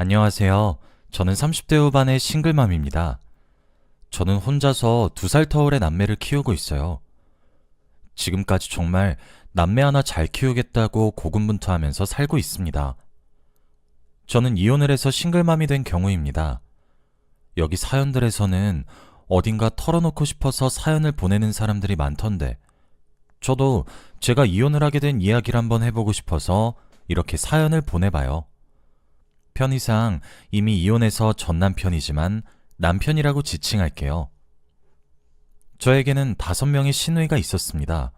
안녕하세요. 저는 30대 후반의 싱글맘입니다. 저는 혼자서 두 살 터울의 남매를 키우고 있어요. 지금까지 정말 남매 하나 잘 키우겠다고 고군분투하면서 살고 있습니다. 저는 이혼을 해서 싱글맘이 된 경우입니다. 여기 사연들에서는 어딘가 털어놓고 싶어서 사연을 보내는 사람들이 많던데, 저도 제가 이혼을 하게 된 이야기를 한번 해보고 싶어서 이렇게 사연을 보내봐요. 편의상 이미 이혼해서 전 남편이지만 남편이라고 지칭할게요. 저에게는 다섯 명의 시누이가 있었습니다.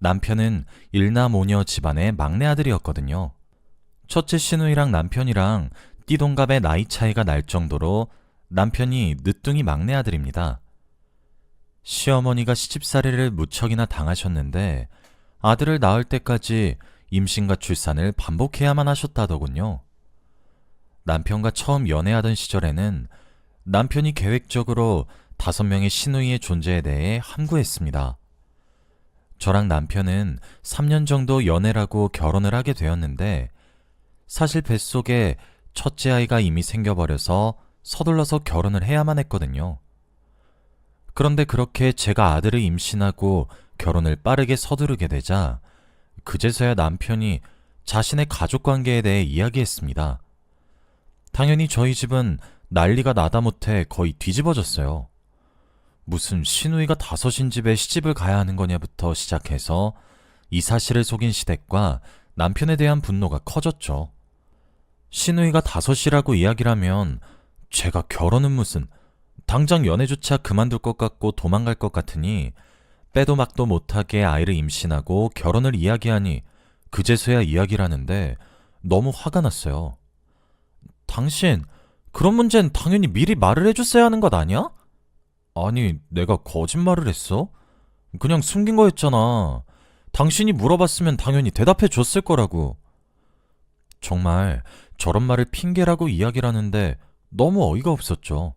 남편은 일남오녀 집안의 막내 아들이었거든요. 첫째 시누이랑 남편이랑 띠동갑의 나이 차이가 날 정도로 남편이 늦둥이 막내 아들입니다. 시어머니가 시집살이를 무척이나 당하셨는데 아들을 낳을 때까지 임신과 출산을 반복해야만 하셨다더군요. 남편과 처음 연애하던 시절에는 남편이 계획적으로 다섯 명의 시누이의 존재에 대해 함구했습니다. 저랑 남편은 3년 정도 연애라고 결혼을 하게 되었는데 사실 뱃속에 첫째 아이가 이미 생겨버려서 서둘러서 결혼을 해야만 했거든요. 그런데 그렇게 제가 아들을 임신하고 결혼을 빠르게 서두르게 되자 그제서야 남편이 자신의 가족 관계에 대해 이야기했습니다. 당연히 저희 집은 난리가 나다 못해 거의 뒤집어졌어요. 무슨 시누이가 다섯인 집에 시집을 가야 하는 거냐부터 시작해서 이 사실을 속인 시댁과 남편에 대한 분노가 커졌죠. 시누이가 다섯이라고 이야기를 하면 제가 결혼은 무슨 당장 연애조차 그만둘 것 같고 도망갈 것 같으니 빼도 막도 못하게 아이를 임신하고 결혼을 이야기하니 그제서야 이야기를 하는데 너무 화가 났어요. 당신, 그런 문제는 당연히 미리 말을 해줬어야 하는 것 아니야? 아니, 내가 거짓말을 했어? 그냥 숨긴 거였잖아. 당신이 물어봤으면 당연히 대답해 줬을 거라고. 정말 저런 말을 핑계라고 이야기를 하는데 너무 어이가 없었죠.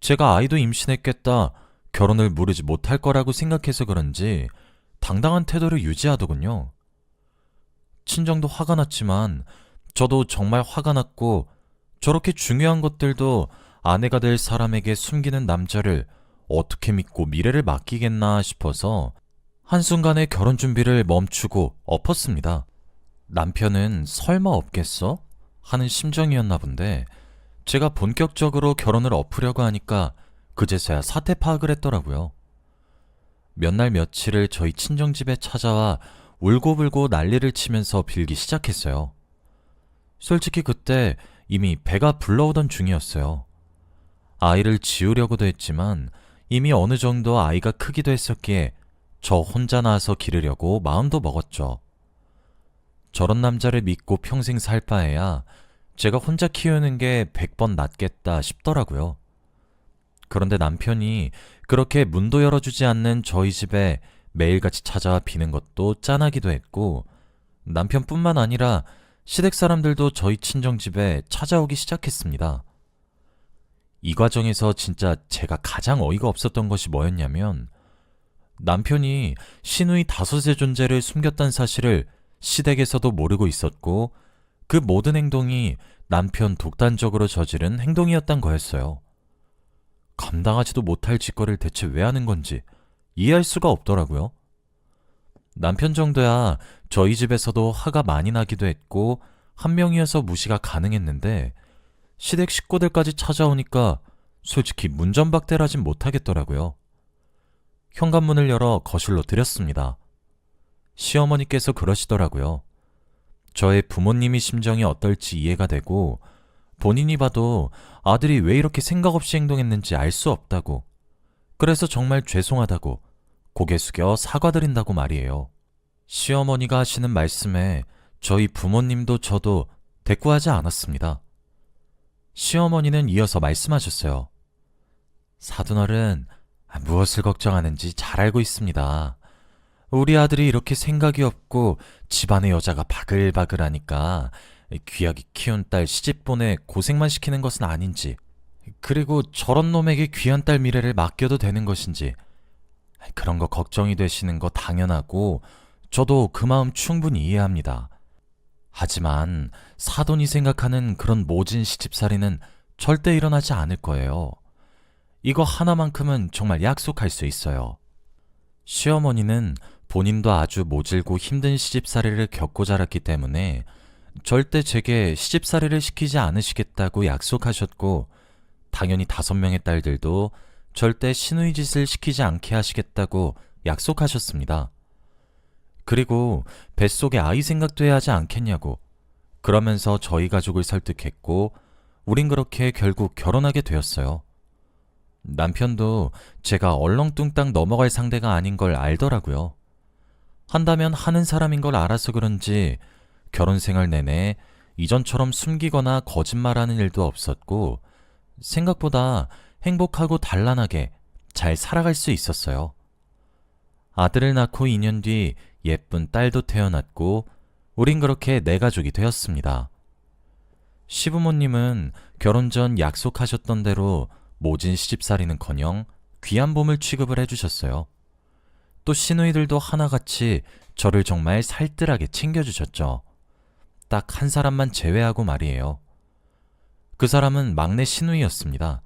제가 아이도 임신했겠다, 결혼을 무르지 못할 거라고 생각해서 그런지 당당한 태도를 유지하더군요. 친정도 화가 났지만 저도 정말 화가 났고 저렇게 중요한 것들도 아내가 될 사람에게 숨기는 남자를 어떻게 믿고 미래를 맡기겠나 싶어서 한순간에 결혼 준비를 멈추고 엎었습니다. 남편은 설마 없겠어? 하는 심정이었나 본데 제가 본격적으로 결혼을 엎으려고 하니까 그제서야 사태 파악을 했더라고요. 몇 날 며칠을 저희 친정집에 찾아와 울고불고 난리를 치면서 빌기 시작했어요. 솔직히 그때 이미 배가 불러오던 중이었어요. 아이를 지우려고도 했지만 이미 어느 정도 아이가 크기도 했었기에 저 혼자 나와서 기르려고 마음도 먹었죠. 저런 남자를 믿고 평생 살 바에야 제가 혼자 키우는 게 100번 낫겠다 싶더라고요. 그런데 남편이 그렇게 문도 열어주지 않는 저희 집에 매일같이 찾아와 비는 것도 짠하기도 했고 남편뿐만 아니라 시댁 사람들도 저희 친정집에 찾아오기 시작했습니다. 이 과정에서 진짜 제가 가장 어이가 없었던 것이 뭐였냐면 남편이 시누이 다섯의 존재를 숨겼다는 사실을 시댁에서도 모르고 있었고 그 모든 행동이 남편 독단적으로 저지른 행동이었단 거였어요. 감당하지도 못할 짓거리를 대체 왜 하는 건지 이해할 수가 없더라고요. 남편 정도야 저희 집에서도 화가 많이 나기도 했고 한 명이어서 무시가 가능했는데 시댁 식구들까지 찾아오니까 솔직히 문전박대를 하진 못하겠더라고요. 현관문을 열어 거실로 들였습니다. 시어머니께서 그러시더라고요. 저의 부모님이 심정이 어떨지 이해가 되고 본인이 봐도 아들이 왜 이렇게 생각 없이 행동했는지 알 수 없다고. 그래서 정말 죄송하다고 고개 숙여 사과드린다고 말이에요. 시어머니가 하시는 말씀에 저희 부모님도 저도 대꾸하지 않았습니다. 시어머니는 이어서 말씀하셨어요. 사돈어른, 무엇을 걱정하는지 잘 알고 있습니다. 우리 아들이 이렇게 생각이 없고 집안의 여자가 바글바글하니까 귀하게 키운 딸 시집 보내 고생만 시키는 것은 아닌지, 그리고 저런 놈에게 귀한 딸 미래를 맡겨도 되는 것인지, 그런 거 걱정이 되시는 거 당연하고, 저도 그 마음 충분히 이해합니다. 하지만 사돈이 생각하는 그런 모진 시집살이는 절대 일어나지 않을 거예요. 이거 하나만큼은 정말 약속할 수 있어요. 시어머니는 본인도 아주 모질고 힘든 시집살이를 겪고 자랐기 때문에 절대 제게 시집살이를 시키지 않으시겠다고 약속하셨고, 당연히 다섯 명의 딸들도 절대 시누이 짓을 시키지 않게 하시겠다고 약속하셨습니다. 그리고 뱃속에 아이 생각도 해야 하지 않겠냐고, 그러면서 저희 가족을 설득했고, 우린 그렇게 결국 결혼하게 되었어요. 남편도 제가 얼렁뚱땅 넘어갈 상대가 아닌 걸 알더라고요. 한다면 하는 사람인 걸 알아서 그런지 결혼 생활 내내 이전처럼 숨기거나 거짓말하는 일도 없었고 생각보다 행복하고 단란하게 잘 살아갈 수 있었어요. 아들을 낳고 2년 뒤 예쁜 딸도 태어났고 우린 그렇게 내 가족이 되었습니다. 시부모님은 결혼 전 약속하셨던 대로 모진 시집살이는커녕 귀한 봄을 취급을 해주셨어요. 또 시누이들도 하나같이 저를 정말 살뜰하게 챙겨주셨죠. 딱 한 사람만 제외하고 말이에요. 그 사람은 막내 시누이였습니다.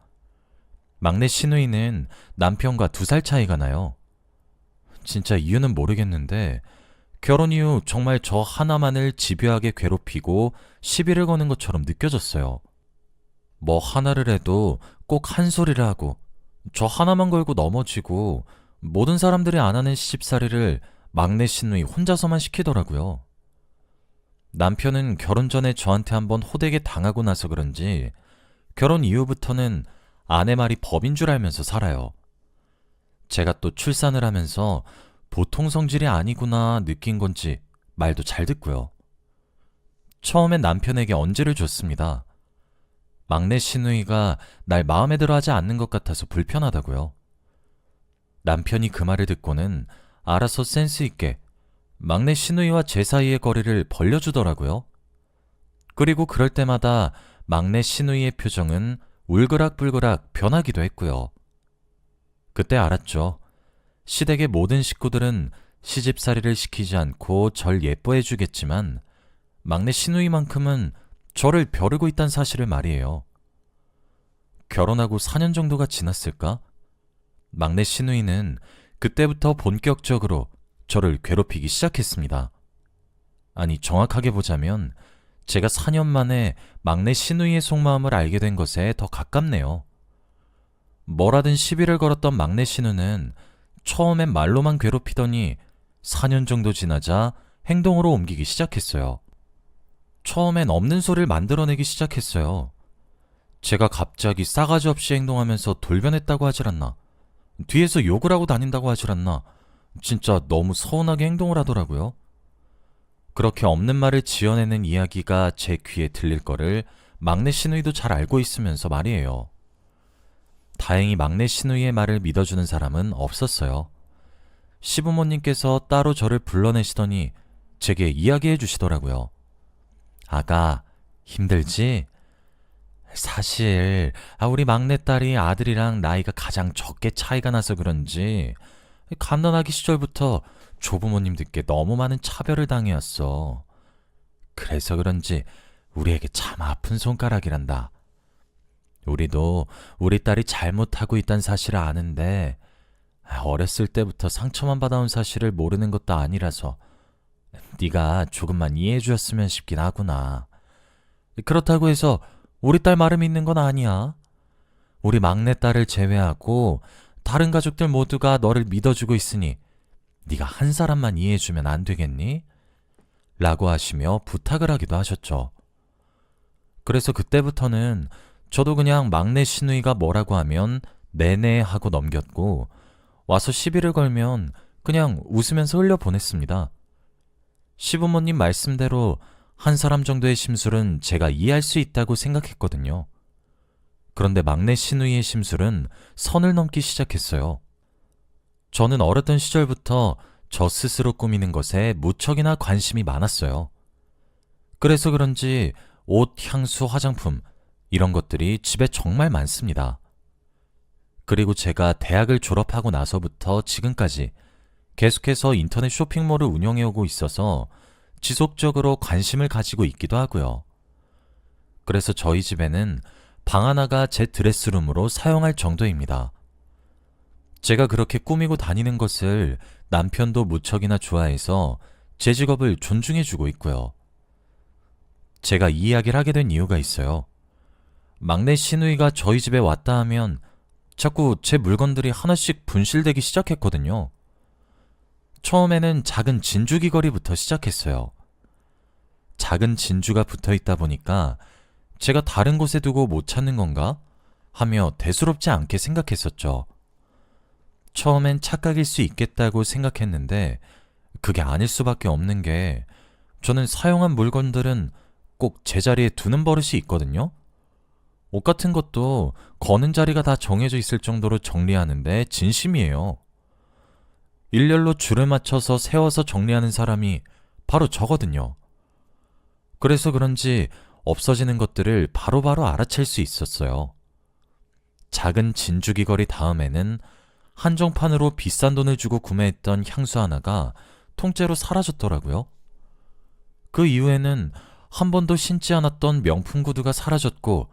막내 시누이는 남편과 두 살 차이가 나요. 진짜 이유는 모르겠는데 결혼 이후 정말 저 하나만을 집요하게 괴롭히고 시비를 거는 것처럼 느껴졌어요. 뭐 하나를 해도 꼭 한 소리를 하고 저 하나만 걸고 넘어지고 모든 사람들이 안 하는 시집살이를 막내 시누이 혼자서만 시키더라고요. 남편은 결혼 전에 저한테 한번 호되게 당하고 나서 그런지 결혼 이후부터는 아내 말이 법인 줄 알면서 살아요. 제가 또 출산을 하면서 보통 성질이 아니구나 느낀 건지 말도 잘 듣고요. 처음엔 남편에게 언제를 줬습니다. 막내 시누이가 날 마음에 들어 하지 않는 것 같아서 불편하다고요. 남편이 그 말을 듣고는 알아서 센스 있게 막내 시누이와 제 사이의 거리를 벌려주더라고요. 그리고 그럴 때마다 막내 시누이의 표정은 울그락불그락 변하기도 했고요. 그때 알았죠. 시댁의 모든 식구들은 시집살이를 시키지 않고 절 예뻐해 주겠지만 막내 시누이만큼은 저를 벼르고 있단 사실을 말이에요. 결혼하고 4년 정도가 지났을까? 막내 시누이는 그때부터 본격적으로 저를 괴롭히기 시작했습니다. 아니, 정확하게 보자면 제가 4년 만에 막내 시누이의 속마음을 알게 된 것에 더 가깝네요. 뭐라든 시비를 걸었던 막내 시누는 처음엔 말로만 괴롭히더니 4년 정도 지나자 행동으로 옮기기 시작했어요. 처음엔 없는 소리를 만들어내기 시작했어요. 제가 갑자기 싸가지 없이 행동하면서 돌변했다고 하질 않나. 뒤에서 욕을 하고 다닌다고 하질 않나. 진짜 너무 서운하게 행동을 하더라고요. 그렇게 없는 말을 지어내는 이야기가 제 귀에 들릴 거를 막내 시누이도 잘 알고 있으면서 말이에요. 다행히 막내 시누이의 말을 믿어주는 사람은 없었어요. 시부모님께서 따로 저를 불러내시더니 제게 이야기해 주시더라고요. 아가, 힘들지? 사실, 아, 우리 막내딸이 아들이랑 나이가 가장 적게 차이가 나서 그런지, 갓난아기 시절부터 조부모님들께 너무 많은 차별을 당해왔어. 그래서 그런지 우리에게 참 아픈 손가락이란다. 우리도 우리 딸이 잘못하고 있다는 사실을 아는데, 어렸을 때부터 상처만 받아온 사실을 모르는 것도 아니라서, 네가 조금만 이해해 주었으면 싶긴 하구나. 그렇다고 해서 우리 딸 말을 믿는 건 아니야. 우리 막내딸을 제외하고 다른 가족들 모두가 너를 믿어주고 있으니 네가 한 사람만 이해해주면 안 되겠니? 라고 하시며 부탁을 하기도 하셨죠. 그래서 그때부터는 저도 그냥 막내 시누이가 뭐라고 하면 네네 하고 넘겼고 와서 시비를 걸면 그냥 웃으면서 흘려 보냈습니다. 시부모님 말씀대로 한 사람 정도의 심술은 제가 이해할 수 있다고 생각했거든요. 그런데 막내 시누이의 심술은 선을 넘기 시작했어요. 저는 어렸던 시절부터 저 스스로 꾸미는 것에 무척이나 관심이 많았어요. 그래서 그런지 옷, 향수, 화장품, 이런 것들이 집에 정말 많습니다. 그리고 제가 대학을 졸업하고 나서부터 지금까지 계속해서 인터넷 쇼핑몰을 운영해오고 있어서 지속적으로 관심을 가지고 있기도 하고요. 그래서 저희 집에는 방 하나가 제 드레스룸으로 사용할 정도입니다. 제가 그렇게 꾸미고 다니는 것을 남편도 무척이나 좋아해서 제 직업을 존중해주고 있고요. 제가 이 이야기를 하게 된 이유가 있어요. 막내 시누이가 저희 집에 왔다 하면 자꾸 제 물건들이 하나씩 분실되기 시작했거든요. 처음에는 작은 진주 귀걸이부터 시작했어요. 작은 진주가 붙어 있다 보니까 제가 다른 곳에 두고 못 찾는 건가? 하며 대수롭지 않게 생각했었죠. 처음엔 착각일 수 있겠다고 생각했는데 그게 아닐 수밖에 없는 게 저는 사용한 물건들은 꼭 제자리에 두는 버릇이 있거든요. 옷 같은 것도 거는 자리가 다 정해져 있을 정도로 정리하는데 진심이에요. 일렬로 줄을 맞춰서 세워서 정리하는 사람이 바로 저거든요. 그래서 그런지 없어지는 것들을 바로바로 알아챌 수 있었어요. 작은 진주귀걸이 다음에는 한정판으로 비싼 돈을 주고 구매했던 향수 하나가 통째로 사라졌더라고요. 그 이후에는 한 번도 신지 않았던 명품 구두가 사라졌고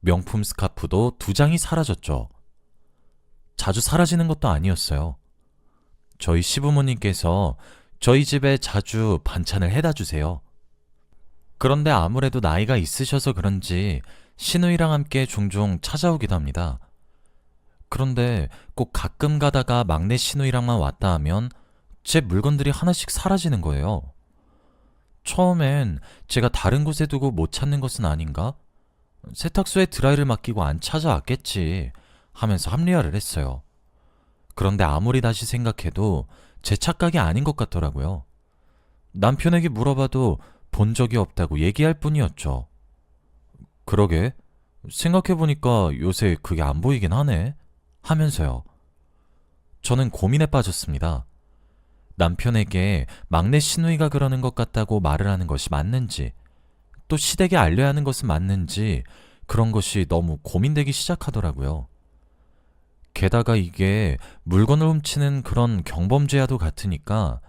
명품 스카프도 두 장이 사라졌죠. 자주 사라지는 것도 아니었어요. 저희 시부모님께서 저희 집에 자주 반찬을 해다 주세요. 그런데 아무래도 나이가 있으셔서 그런지 시누이랑 함께 종종 찾아오기도 합니다. 그런데 꼭 가끔 가다가 막내 시누이랑만 왔다 하면 제 물건들이 하나씩 사라지는 거예요. 처음엔 제가 다른 곳에 두고 못 찾는 것은 아닌가? 세탁소에 드라이를 맡기고 안 찾아왔겠지 하면서 합리화를 했어요. 그런데 아무리 다시 생각해도 제 착각이 아닌 것 같더라고요. 남편에게 물어봐도 본 적이 없다고 얘기할 뿐이었죠. 그러게. 생각해보니까 요새 그게 안 보이긴 하네. 하면서요. 저는 고민에 빠졌습니다. 남편에게 막내 시누이가 그러는 것 같다고 말을 하는 것이 맞는지, 또 시댁에 알려야 하는 것은 맞는지, 그런 것이 너무 고민되기 시작하더라고요. 게다가 이게 물건을 훔치는 그런 경범죄와도 같으니까,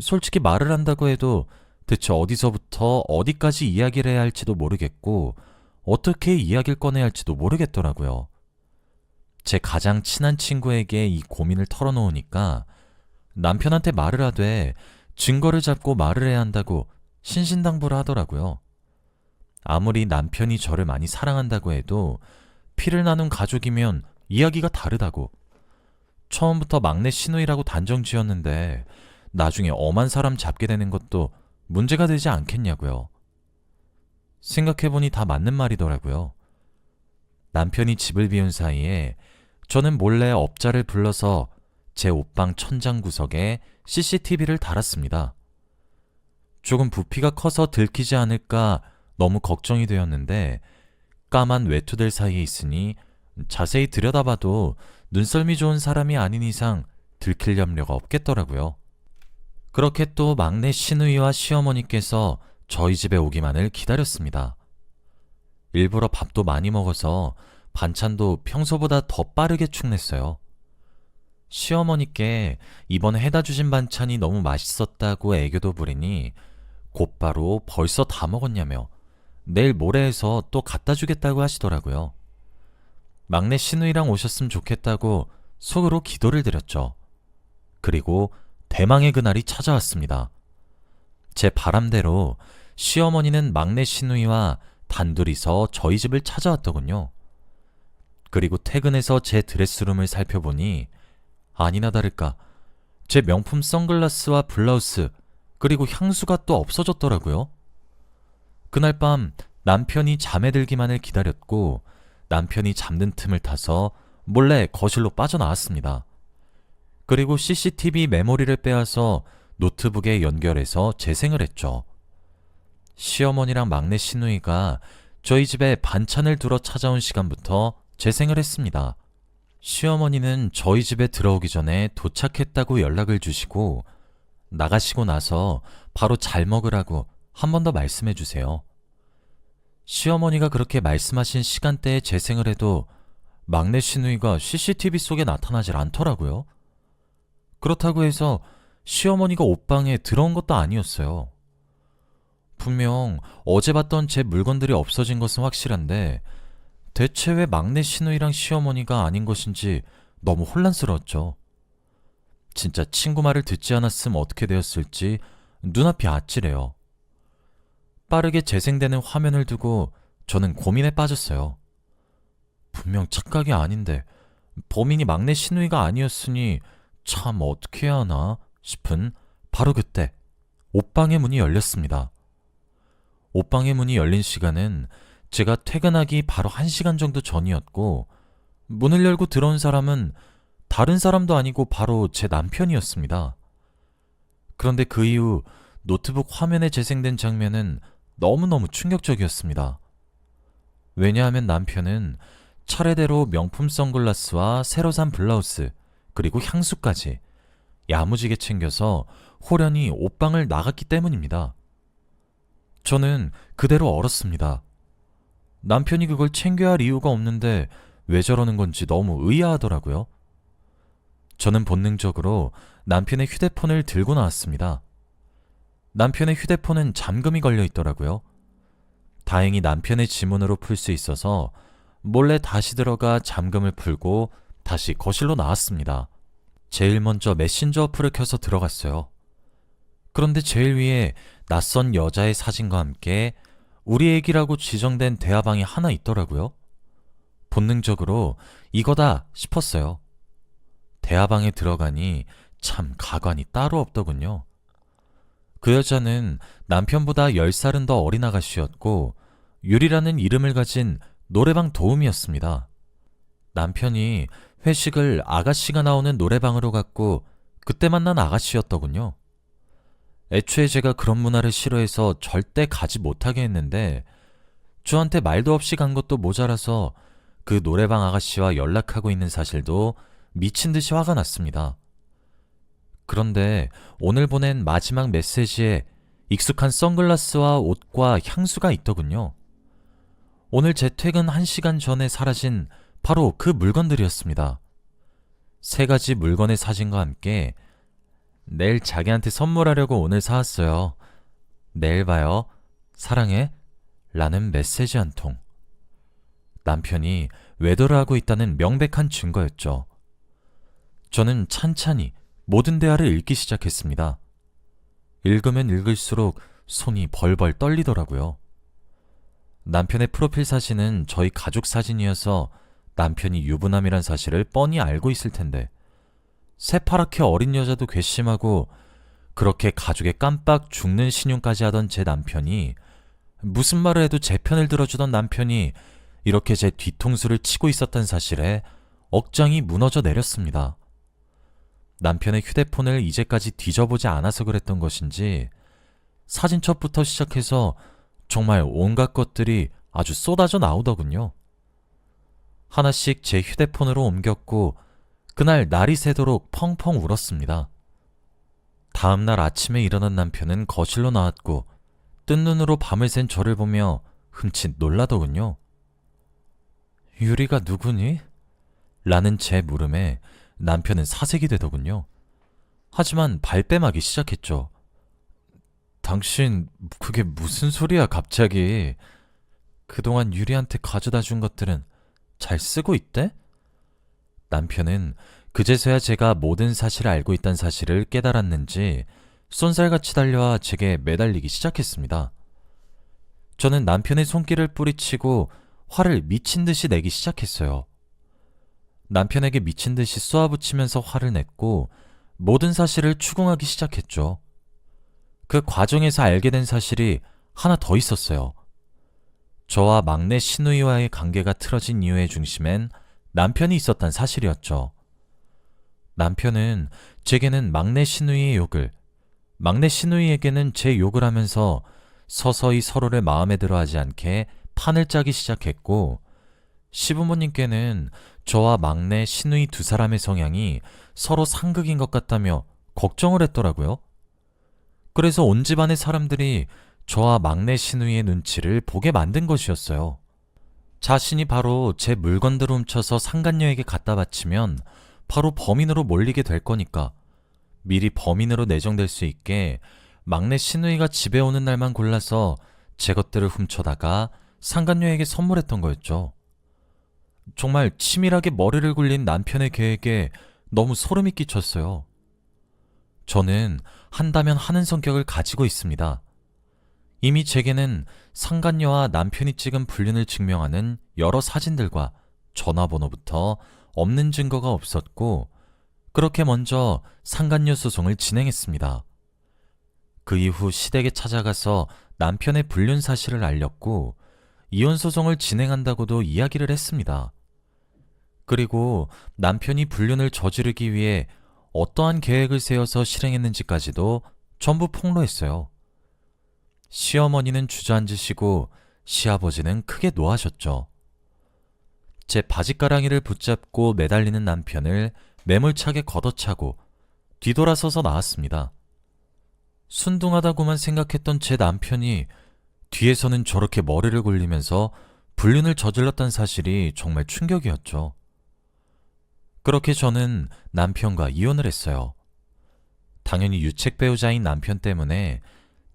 솔직히 말을 한다고 해도 대체 어디서부터 어디까지 이야기를 해야 할지도 모르겠고, 어떻게 이야기를 꺼내야 할지도 모르겠더라고요. 제 가장 친한 친구에게 이 고민을 털어놓으니까 남편한테 말을 하되 증거를 잡고 말을 해야 한다고 신신당부를 하더라고요. 아무리 남편이 저를 많이 사랑한다고 해도 피를 나눈 가족이면 이야기가 다르다고. 처음부터 막내 시누이라고 단정 지었는데 나중에 엄한 사람 잡게 되는 것도 문제가 되지 않겠냐고요. 생각해보니 다 맞는 말이더라고요. 남편이 집을 비운 사이에 저는 몰래 업자를 불러서 제 옷방 천장 구석에 CCTV를 달았습니다. 조금 부피가 커서 들키지 않을까 너무 걱정이 되었는데 까만 외투들 사이에 있으니 자세히 들여다봐도 눈썰미 좋은 사람이 아닌 이상 들킬 염려가 없겠더라고요. 그렇게 또 막내 시누이와 시어머니께서 저희 집에 오기만을 기다렸습니다. 일부러 밥도 많이 먹어서 반찬도 평소보다 더 빠르게 축냈어요. 시어머니께 이번에 해다 주신 반찬이 너무 맛있었다고 애교도 부리니 곧바로 벌써 다 먹었냐며 내일 모레해서 또 갖다 주겠다고 하시더라고요. 막내 시누이랑 오셨으면 좋겠다고 속으로 기도를 드렸죠. 그리고 대망의 그날이 찾아왔습니다. 제 바람대로 시어머니는 막내 시누이와 단둘이서 저희 집을 찾아왔더군요. 그리고 퇴근해서 제 드레스룸을 살펴보니 아니나 다를까 제 명품 선글라스와 블라우스 그리고 향수가 또 없어졌더라고요. 그날 밤 남편이 잠에 들기만을 기다렸고 남편이 잠든 틈을 타서 몰래 거실로 빠져나왔습니다. 그리고 CCTV 메모리를 빼앗아 노트북에 연결해서 재생을 했죠. 시어머니랑 막내 시누이가 저희 집에 반찬을 두러 찾아온 시간부터 재생을 했습니다. 시어머니는 저희 집에 들어오기 전에 도착했다고 연락을 주시고 나가시고 나서 바로 잘 먹으라고 한 번 더 말씀해 주세요. 시어머니가 그렇게 말씀하신 시간대에 재생을 해도 막내 시누이가 CCTV 속에 나타나질 않더라고요. 그렇다고 해서 시어머니가 옷방에 들어온 것도 아니었어요. 분명 어제 봤던 제 물건들이 없어진 것은 확실한데 대체 왜 막내 시누이랑 시어머니가 아닌 것인지 너무 혼란스러웠죠. 진짜 친구 말을 듣지 않았으면 어떻게 되었을지 눈앞이 아찔해요. 빠르게 재생되는 화면을 두고 저는 고민에 빠졌어요. 분명 착각이 아닌데 범인이 막내 시누이가 아니었으니 참 어떻게 해야 하나 싶은 바로 그때 옷방의 문이 열렸습니다. 옷방의 문이 열린 시간은 제가 퇴근하기 바로 한시간 정도 전이었고 문을 열고 들어온 사람은 다른 사람도 아니고 바로 제 남편이었습니다. 그런데 그 이후 노트북 화면에 재생된 장면은 너무너무 충격적이었습니다. 왜냐하면 남편은 차례대로 명품 선글라스와 새로 산 블라우스, 그리고 향수까지 야무지게 챙겨서 호련히 옷방을 나갔기 때문입니다. 저는 그대로 얼었습니다. 남편이 그걸 챙겨야 할 이유가 없는데 왜 저러는 건지 너무 의아하더라고요. 저는 본능적으로 남편의 휴대폰을 들고 나왔습니다. 남편의 휴대폰은 잠금이 걸려 있더라고요. 다행히 남편의 지문으로 풀 수 있어서 몰래 다시 들어가 잠금을 풀고 다시 거실로 나왔습니다. 제일 먼저 메신저 어플을 켜서 들어갔어요. 그런데 제일 위에 낯선 여자의 사진과 함께 우리 애기라고 지정된 대화방이 하나 있더라고요. 본능적으로 이거다 싶었어요. 대화방에 들어가니 참 가관이 따로 없더군요. 그 여자는 남편보다 10살은 더 어린 아가씨였고 유리라는 이름을 가진 노래방 도우미였습니다. 남편이 회식을 아가씨가 나오는 노래방으로 갔고 그때 만난 아가씨였더군요. 애초에 제가 그런 문화를 싫어해서 절대 가지 못하게 했는데 저한테 말도 없이 간 것도 모자라서 그 노래방 아가씨와 연락하고 있는 사실도 미친 듯이 화가 났습니다. 그런데 오늘 보낸 마지막 메시지에 익숙한 선글라스와 옷과 향수가 있더군요. 오늘 제 퇴근 1시간 전에 사라진 바로 그 물건들이었습니다. 세 가지 물건의 사진과 함께 내일 자기한테 선물하려고 오늘 사왔어요. 내일 봐요. 사랑해. 라는 메시지 한 통. 남편이 외도를 하고 있다는 명백한 증거였죠. 저는 찬찬히 모든 대화를 읽기 시작했습니다. 읽으면 읽을수록 손이 벌벌 떨리더라고요. 남편의 프로필 사진은 저희 가족 사진이어서 남편이 유부남이란 사실을 뻔히 알고 있을 텐데 새파랗게 어린 여자도 괘씸하고 그렇게 가족의 깜빡 죽는 신용까지 하던 제 남편이 무슨 말을 해도 제 편을 들어주던 남편이 이렇게 제 뒤통수를 치고 있었던 사실에 억장이 무너져 내렸습니다. 남편의 휴대폰을 이제까지 뒤져보지 않아서 그랬던 것인지 사진첩부터 시작해서 정말 온갖 것들이 아주 쏟아져 나오더군요. 하나씩 제 휴대폰으로 옮겼고 그날 날이 새도록 펑펑 울었습니다. 다음날 아침에 일어난 남편은 거실로 나왔고 뜬 눈으로 밤을 샌 저를 보며 흠칫 놀라더군요. 유리가 누구니? 라는 제 물음에 남편은 사색이 되더군요. 하지만 발뺌하기 시작했죠. 당신, 그게 무슨 소리야, 갑자기. 그동안 유리한테 가져다 준 것들은 잘 쓰고 있대? 남편은 그제서야 제가 모든 사실을 알고 있다는 사실을 깨달았는지 쏜살같이 달려와 제게 매달리기 시작했습니다. 저는 남편의 손길을 뿌리치고 화를 미친 듯이 내기 시작했어요. 남편에게 미친 듯이 쏘아붙이면서 화를 냈고 모든 사실을 추궁하기 시작했죠. 그 과정에서 알게 된 사실이 하나 더 있었어요. 저와 막내 신우이와의 관계가 틀어진 이유의 중심엔 남편이 있었단 사실이었죠. 남편은 제게는 막내 신우이의 욕을, 막내 신우이에게는 제 욕을 하면서 서서히 서로를 마음에 들어 하지 않게 판을 짜기 시작했고, 시부모님께는 저와 막내 신우이 두 사람의 성향이 서로 상극인 것 같다며 걱정을 했더라고요. 그래서 온 집안의 사람들이 저와 막내 신우이의 눈치를 보게 만든 것이었어요. 자신이 바로 제 물건들을 훔쳐서 상간녀에게 갖다 바치면 바로 범인으로 몰리게 될 거니까 미리 범인으로 내정될 수 있게 막내 신우이가 집에 오는 날만 골라서 제 것들을 훔쳐다가 상간녀에게 선물했던 거였죠. 정말 치밀하게 머리를 굴린 남편의 계획에 너무 소름이 끼쳤어요. 저는 한다면 하는 성격을 가지고 있습니다. 이미 제게는 상간녀와 남편이 찍은 불륜을 증명하는 여러 사진들과 전화번호부터 없는 증거가 없었고, 그렇게 먼저 상간녀 소송을 진행했습니다. 그 이후 시댁에 찾아가서 남편의 불륜 사실을 알렸고, 이혼 소송을 진행한다고도 이야기를 했습니다. 그리고 남편이 불륜을 저지르기 위해 어떠한 계획을 세워서 실행했는지까지도 전부 폭로했어요. 시어머니는 주저앉으시고 시아버지는 크게 노하셨죠. 제 바지가랑이를 붙잡고 매달리는 남편을 매몰차게 걷어차고 뒤돌아서서 나왔습니다. 순둥하다고만 생각했던 제 남편이 뒤에서는 저렇게 머리를 굴리면서 불륜을 저질렀던 사실이 정말 충격이었죠. 그렇게 저는 남편과 이혼을 했어요. 당연히 유책 배우자인 남편 때문에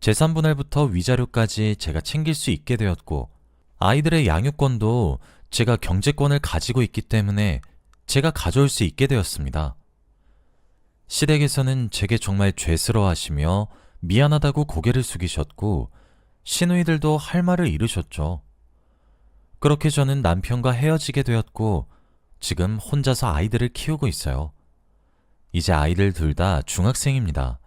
재산 분할부터 위자료까지 제가 챙길 수 있게 되었고, 아이들의 양육권도 제가 경제권을 가지고 있기 때문에 제가 가져올 수 있게 되었습니다. 시댁에서는 제게 정말 죄스러워하시며 미안하다고 고개를 숙이셨고, 시누이들도 할 말을 잃으셨죠. 그렇게 저는 남편과 헤어지게 되었고, 지금 혼자서 아이들을 키우고 있어요. 이제 아이들 둘 다 중학생입니다.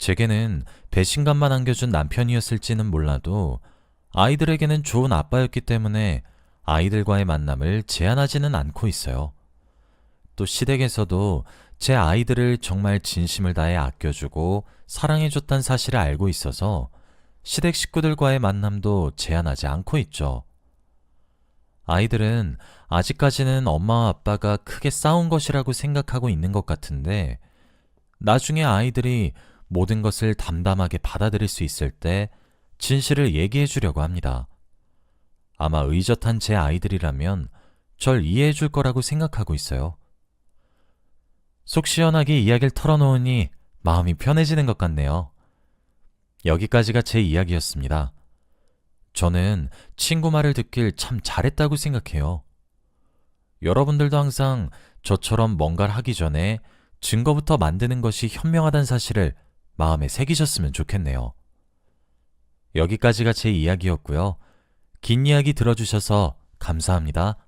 제게는 배신감만 안겨준 남편이었을지는 몰라도 아이들에게는 좋은 아빠였기 때문에 아이들과의 만남을 제한하지는 않고 있어요. 또 시댁에서도 제 아이들을 정말 진심을 다해 아껴주고 사랑해줬다는 사실을 알고 있어서 시댁 식구들과의 만남도 제한하지 않고 있죠. 아이들은 아직까지는 엄마와 아빠가 크게 싸운 것이라고 생각하고 있는 것 같은데, 나중에 아이들이 모든 것을 담담하게 받아들일 수 있을 때 진실을 얘기해 주려고 합니다. 아마 의젓한 제 아이들이라면 절 이해해 줄 거라고 생각하고 있어요. 속 시원하게 이야기를 털어놓으니 마음이 편해지는 것 같네요. 여기까지가 제 이야기였습니다. 저는 친구 말을 듣길 참 잘했다고 생각해요. 여러분들도 항상 저처럼 뭔가를 하기 전에 증거부터 만드는 것이 현명하다는 사실을 마음에 새기셨으면 좋겠네요. 여기까지가 제 이야기였고요. 긴 이야기 들어주셔서 감사합니다.